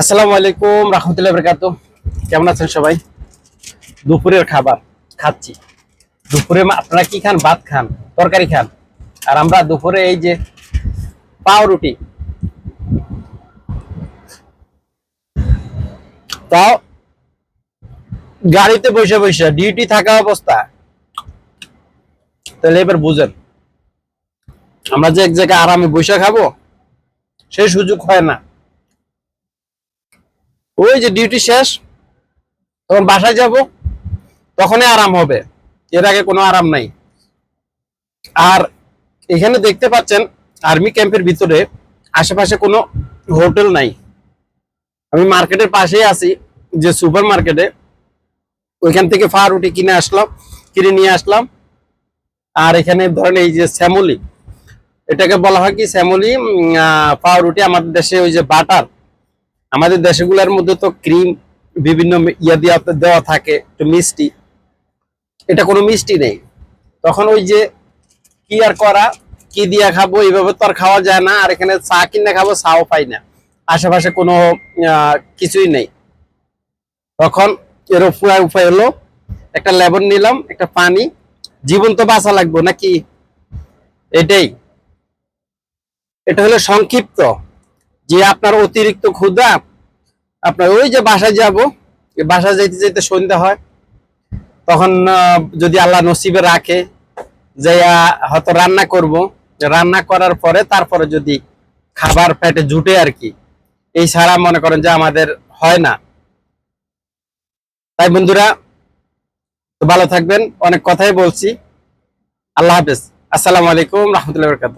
আসসালামু আলাইকুম, রহমতুল্লাহ বরকাত কেমন আছেন সবাই? দুপুরের খাবার খাচ্ছি। দুপুরে আপনারা কি খান? ভাত খান, তরকারি খান। আর আমরা দুপুরে এই যে পাউরুটি। তাও গাড়িতে বসে বসে ডিউটি থাকা অবস্থা। তাহলে এবার বুঝেন। আমরা যে এক জায়গায় আরামে বসে খাব সেই সুযোগ হয় না। ওই যে ডিউটি শেষ, তখন বাসায় যাব, তখনই আরাম হবে। এর আগে কোনো আরাম নাই। আর এখানে দেখতে পাচ্ছেন আর্মি ক্যাম্পের ভিতরে আশেপাশে কোনো হোটেল নাই। আমি মার্কেটের পাশেই আছি, যে সুপার মার্কেটে ওইখান থেকে ফারুটি কিনে আসলাম, কিনে নিয়ে আসলাম। আর এখানে ধরেন এই যে শ্যামলি, এটাকে বলা হয় কি শ্যামলি পাউরুটি আমাদের দেশে ওই যে বাটার। আমাদের দেশগুলোর মধ্যে তো ক্রিম বিভিন্ন ইয়া দিয়া দেওয়া থাকে একটু মিষ্টি। এটা কোনো মিষ্টি নেই। তখন ওই যে কি আর করা, কি দিয়া খাব, এইভাবে তো আর খাওয়া যায় না, আর এখানে চা কিনে খাব, চাও পাই না। আশেপাশে কোনো কিছুই নেই। তখন এর উপায় উপায় হলো, একটা লেবন নিলাম, একটা পানি। জীবন তো বাঁচা লাগবো নাকি? এটাই। এটা হলো সংক্ষিপ্ত। যে আপনার অতিরিক্ত ক্ষুধা, আপনার ওই যে বাসায় যাব বাসায় যেতে যেতে সন্ধ্যা হয়, তখন যদি আল্লাহ নসিবে রাখে যে হয়তো রান্না করব। রান্না করার পরে তারপরে যদি খাবার পেটে জুটে আর কি, এই ছাড়া মনে করেন যে আমাদের হয় না। তাই বন্ধুরা, ভালো থাকবেন। অনেক কথাই বলছি। আল্লাহ হাফেজ। আসসালামু আলাইকুম রহমতুল্লাহ বরকাত